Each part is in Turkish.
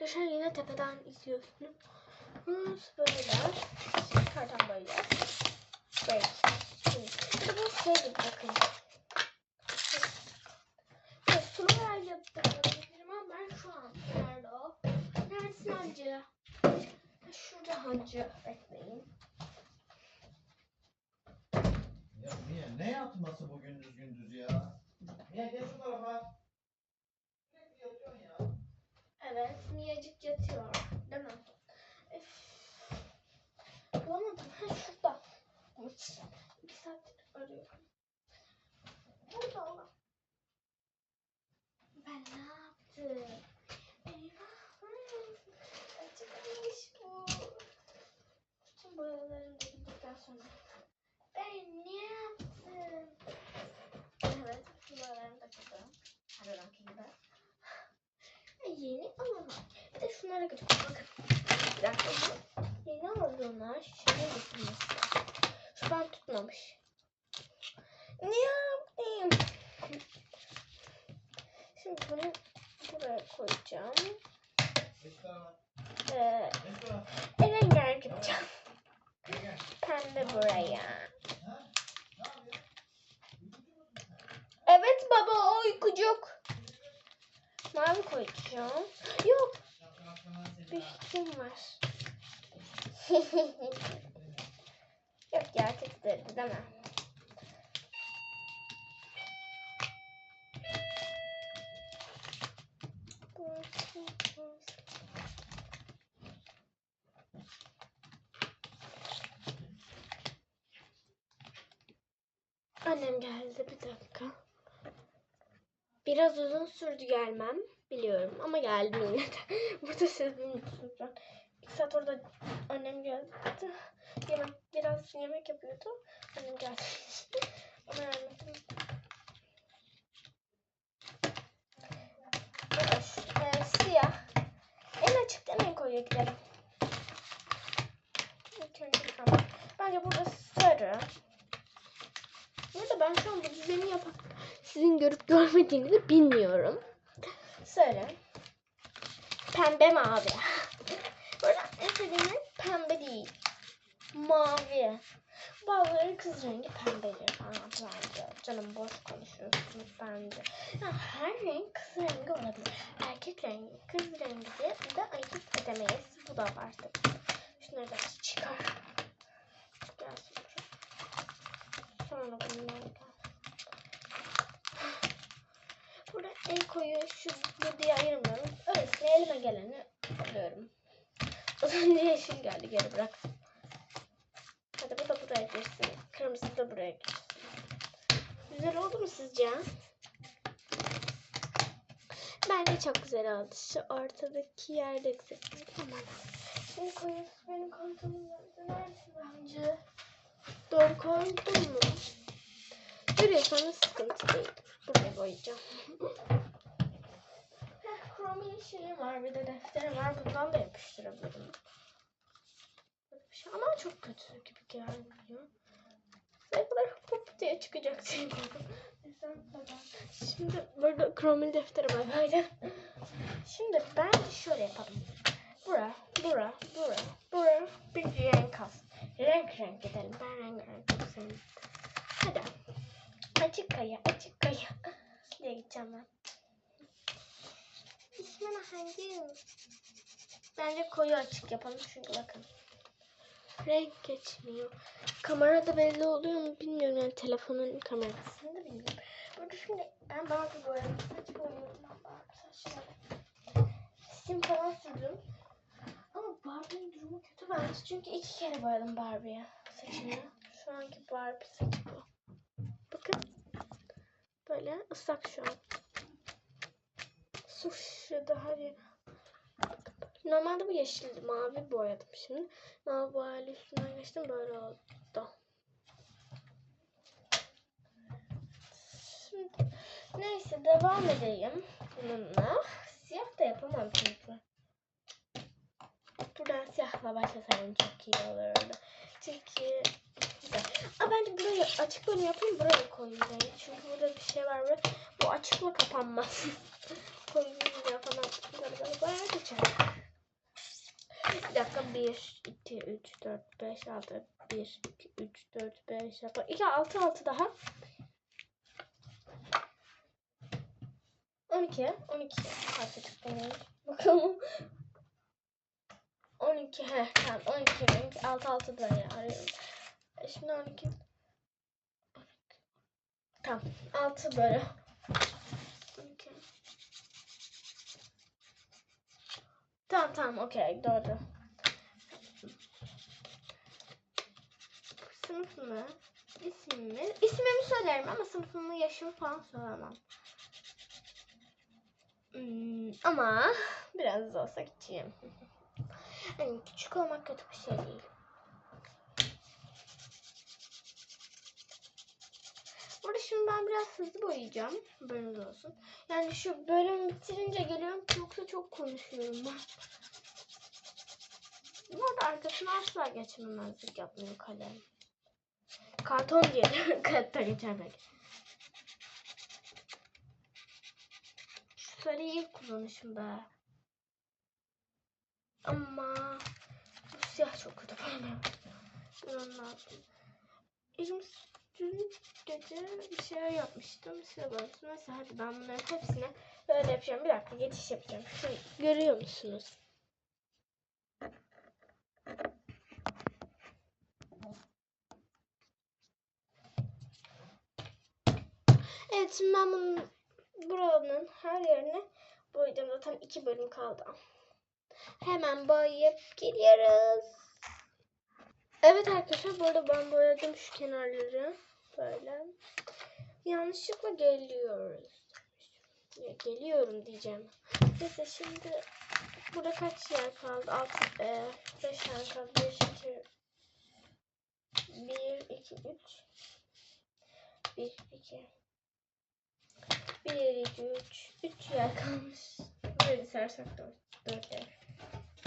arkadaşlar yine tepeden izliyorsunuz. Böyleler. Kardan böyle. Böyle. Bu şey bakın. Evet, sulu yer yapabilirim ben şu an nerede o? Neredesin hancı? Şurada hancı. Bekleyin. Ya niye? Ne yatması bu gündüz gündüz ya? Niye gel şu tarafa? Evet, Miyacık yatıyor. Değil mi? Öf. Bulamadım. Ha şurada. İki saattir arıyorum. Burada Allah. Ben ne yaptım? Eyvah. Acıkmış bu. Bütün boyalarım döküldükten sonra. Ben ne yaptım? Evet, boyalarım döküldü. Her zamanki gibi. Yeni alamam. Bir de şunlara götür. Bakın. Bir dakika bu. Yeni aldığımlar şişeye getirmesi. Şu an tutmamış. Ne yapayım? Şimdi bunu buraya koyacağım. Ee, rengarenk yapacağım. Pembe buraya. Evet baba o uykucuk. Mavi koyacağım. Yok bir fikrim var. Yok ya tek dedi değil mi? Annem geldi bir dakika. Biraz uzun sürdü gelmem biliyorum ama geldim yine de. Burada siz bilmiyorsunuz. İki saat orada annem geldi. Yemek, biraz yemek yapıyordu. Annem geldi. Yardım ettim. Evet, siyah. En açıktan en koyuya gidelim. Bence burada sarı. Burada ben şu an bu düzeni yapan sizin görüp görmediğinizi bilmiyorum. Sarı. Pembe mavi. Burada en sevdiğim pembe değil. Mavi. Bazıları kız rengi pembedir falan bence. Canım boş konuşuyorsunuz bence. Ya her renk kız rengi olabilir. Erkek rengi, kız rengi diye de ayırt edemeyiz. Bu da var tabii. Şunları da çıkar. Gelsin. Sonra bunlar. Burada en koyu şu bu diye ayırmıyorum. Öylesine elime geleni alıyorum. Az önce yeşil geldi geri bırak. Hadi bu da buraya girsin. Kırmızı da buraya girsin. Güzel oldu mu sizce? Bence çok güzel oldu. Şu ortadaki yerde güzel. Tamam. Şimdi koyuyoruz benim yerde. Neresi bence? Doğru koydum mu? Görüyorsanız sıkıntı değil. Buraya koyacağım. Heh, Chrome yeşili var. Bir de defteri var. Bundan da yapıştırabilirim. Şey. Ama çok kötü gibi gelmiyor. Ne kadar pop diye çıkacak. Şimdi burada Chrome'un defteri var. Böyle. Şimdi bence şöyle yapalım. Bura, bura, bura, bura bir renk az. Renk renk gidelim. Ben renk renk sevdim. Hadi. Açık kaya, açık kaya. Diye gideceğim ben. Hangi? Bence koyu açık yapalım çünkü bakın. Renk geçmiyor. Kamerada belli oluyor mu bilmiyorum yani telefonun kamerasında bilmiyorum. Burada şimdi ben Barbie boyadım. Saç boyuyorum ben Barbie saçları. Sim falan sürdüm. Ama Barbie'nin durumu kötü bence. Çünkü iki kere boyadım Barbie'ye saçını. Şu anki Barbie saçı bu. Bakın. Böyle ıslak şu an. Su şişirdi her yer. Normalde bu yeşildi. Mavi boyadım şimdi. Mavi boyayla üstünden geçtim. Böyle oldu. Şimdi, neyse devam edeyim bununla. Siyah da yapamam çünkü. Buradan siyahla başlasaydım çok iyi olurdu. Çünkü güzel. Aa, bence burayı açık bölüm yapayım buraya koyayım. Çünkü burada bir şey var ve bu açıkla kapanmaz. koyunca falan böyle böyle bayağı geçer. Dakika 1, 2, 3, 4, 5, 6, 1, 2, 3, 4, 5, 6, 2, 6, 6 daha. 12, 12 kaçta çıktı Bakalım. 12, he tamam 12, 12, 6, 6 da ya arıyorum. E, Şimdi 12. Tamam 6 böyle. 12. Tamam tamam okey doğru. Sınıf mı? İsim mi? İsmimi söylerim ama sınıfımı, yaşımı falan söylemem. Hmm, ama biraz da olsa küçüğüm. Hani küçük olmak kötü bir şey değil. Burada şimdi ben biraz hızlı boyayacağım. Haberiniz olsun. Yani şu bölüm bitirince geliyorum yoksa çok konuşuyorum ben. Bu arada arkasına asla geçmemezlik yapmıyor kalem. Karton diye kağıtta geçermek. Şu sarıyı ilk kullanışım be. Ama bu siyah çok kötü bana. Buranın altı. Dün gece bir şeyler yapmıştım. Size bakın. Mesela hadi ben bunların hepsine böyle yapacağım. Bir dakika geçiş yapacağım. Şimdi görüyor musunuz? Evet şimdi ben bunun buranın her yerine boyayacağım. Zaten iki bölüm kaldı. Hemen boyayıp geliyoruz. Evet arkadaşlar bu arada ben boyadım şu kenarları. Böyle. Yanlışlıkla geliyoruz. Ya, geliyorum diyeceğim. Neyse şimdi burada kaç yer kaldı? 6, 5 yer kaldı. 5, 2, 1, 2, 3. 1, 2. 1, 2, 3. 3 yer kalmış. Böyle sarsak 4, 4 yer.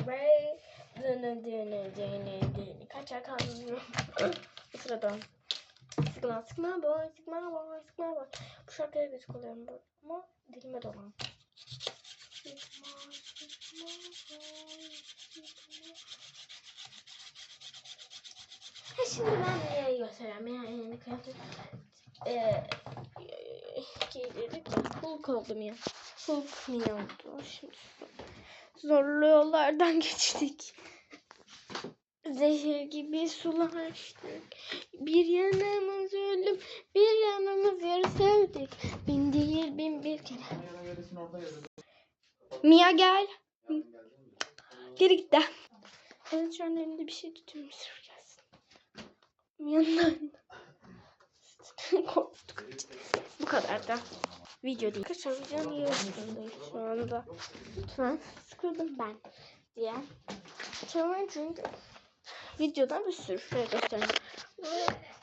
Ve dene dene dene dene. Kaç yer kaldı. Bu Sigma, sigma boy, sigma boy, sigma boy. Bu şarkıya gıcık oluyorum bu. Ama dilime dolan. Sigma, sigma boy. Ha şimdi ben Mia'yı göstereyim. Mia yeni kıyafet eee giydirdik. Hulk oldum ya. Hulk Mia oldu. Şimdi zorlu yollardan geçtik. Zehir gibi sular. Bir yanımız ölüm, bir yanımız yarı sevdik. Bin değil bin bir kere. Mia gel. Geri git de. Evet şu an elimde bir şey tutuyorum. Sır gelsin. Mia'nın Korktuk. Bu kadar da. Video değil. Arkadaşlar videonun yarısındayız şu anda. Lütfen sıkıldım ben diye. Çünkü videodan bir sürü şey göstereyim. Bu arada,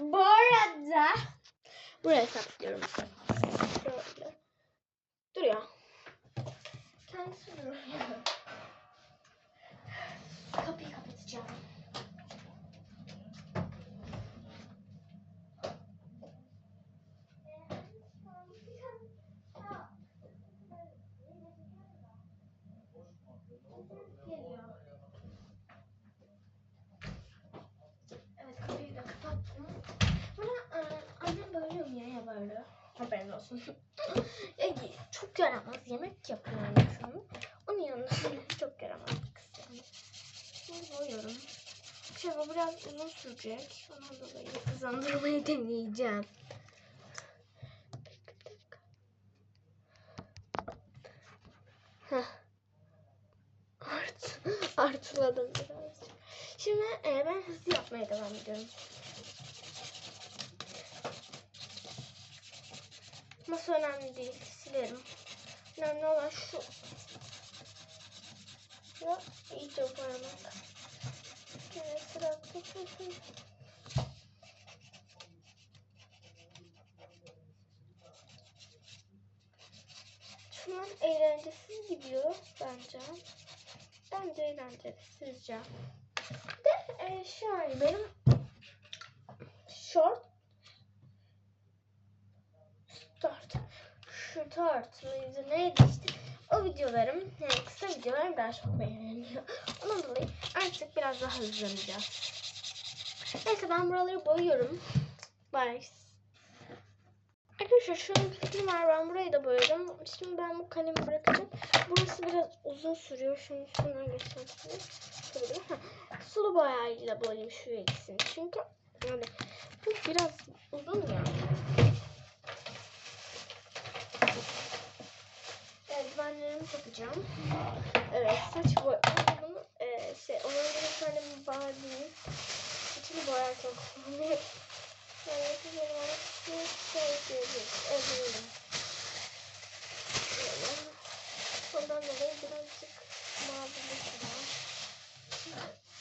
bu arada buraya saklıyorum. Şöyle. Duruyor. Kendisi duruyor. Kapıyı kapatacağım. Geliyor. Evet bağırıyor. Haberin olsun. Çok yaramaz yemek yapıyor an. Onun yanında çok yaramaz bir kız yani. Şimdi boyuyorum. Şey bu biraz uzun sürecek. Ondan dolayı hızlandırmayı deneyeceğim. Heh. Art, artıladım birazcık. Şimdi e, ben hızlı yapmaya devam ediyorum. Masa önemli değil. Silerim. Önemli olan şu. Ya iyice parmak. Evet sıra. Şu an eğlencesiz gidiyor bence. Bence eğlenceli sizce. De e, şöyle benim short start start mıydı neydi işte o videolarım yani kısa videolarım daha çok beğeniliyor. Ondan dolayı artık biraz daha hızlanacağız. Neyse ben buraları boyuyorum. Bye. Arkadaşlar şu an fikrim var. Ben burayı da boyadım. Şimdi ben bu kalemi bırakacağım. Burası biraz uzun sürüyor. Şimdi şundan geçmek. Şöyle bir- ha, Sulu boyayla boyayayım şu ikisini. Çünkü yani bu biraz uzun ya. Eldivenlerimi takacağım. Evet saç boy. Bunu e, şey, onun bir Barbie'nin saçını boyarken kullanıyorum. Yani güzel olarak bir şey diyebiliriz. Evlenelim. Böyle. Ondan dolayı birazcık mavilik var.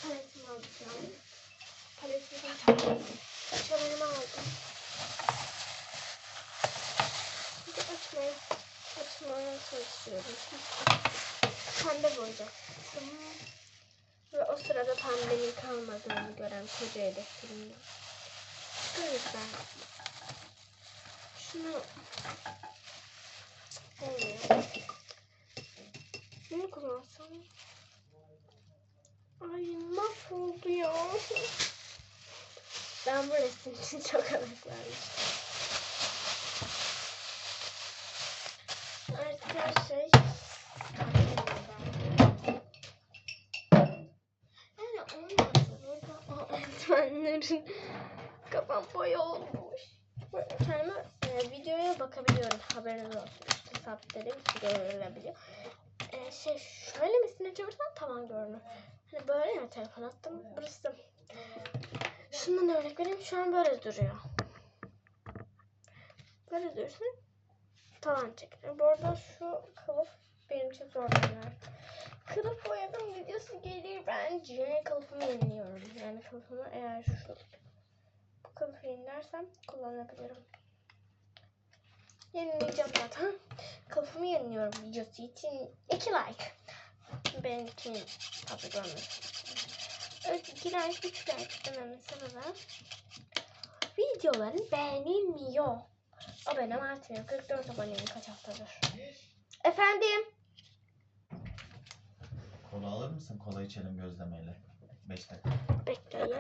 Paletimi alacağım. Paletimi alacağım. Çalarımı aldım. Bir de açmaya, açmaya çalışıyorum. Pembe boyayacaktım. Ve o sırada pembenin kalmadığını gören koca hedeflerimde. Bu yüzden şunu olmuyor. Ne kullansam? Ay mahvoldu ya. Ben bu resim için çok emek vermiştim. Artık her şey eldivenlerin kafam boya olmuş. Kendime e, videoya bakabiliyorum. Haberiniz olsun. Üstü sabitlerim görülebiliyor. E, şey şöyle misine çevirsen tamam görünür. Hani böyle ya telefon attım. Burası. Şundan örnek vereyim. Şu an böyle duruyor. Böyle dursun. Tavan çekilir. Bu arada şu kılıf benim için zorlanıyor. Kılıf boyadım videosu gelir bence. Kılıfımı yeniliyorum. Yani kılıfımı eğer şu bu kılıfı yenilersem kullanabilirim. Yenileyeceğim zaten. Kılıfımı yeniliyorum videosu için. 2 like. Benim için tabi görmüş. Evet 2 like 3 like dememin sebebi videoların beğenilmiyor. Abonem artmıyor. 44 aboneyim kaç haftadır. Efendim? Kola alır mısın? Kola içelim gözlemeyle. 5 dakika. Bekleyin.